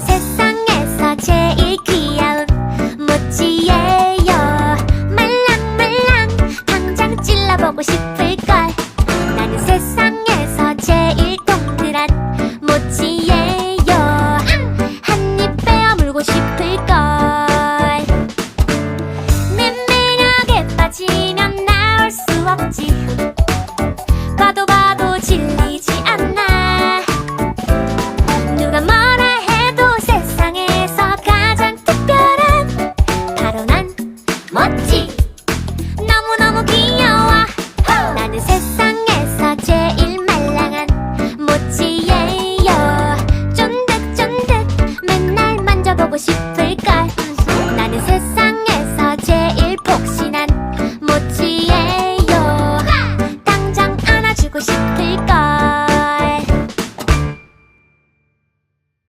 세상에서 제일 귀여운 모찌예요. 말랑말랑 당장 찔러보고 싶을걸. 나는 세상에서 제일 동그란 모찌예요. 한입 빼어 물고 싶을걸. 내 매력에 빠지면 나올 수 없지 我心扉盖。